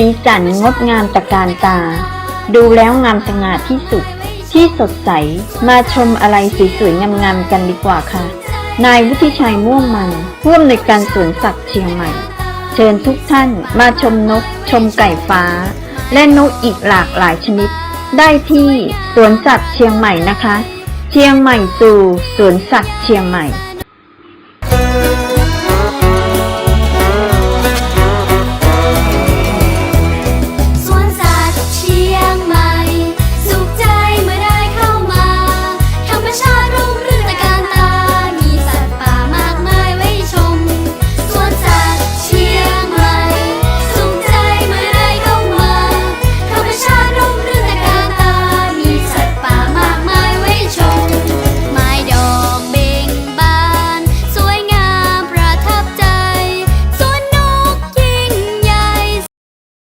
สีสันงดงามตะการตา ดูแล้วงามสง่าที่สุด ที่สดใส มาชมอะไรสวยๆงามๆกันดีกว่าค่ะ นายวุฒิชัยม่วงมันผู้อำนวยการสวนสัตว์เชียงใหม่ เชิญทุกท่านมาชมนก ชมไก่ฟ้า และนกอีกหลากหลายชนิด ได้ที่สวนสัตว์เชียงใหม่นะคะ เชียงใหม่สู่สวนสัตว์เชียงใหม่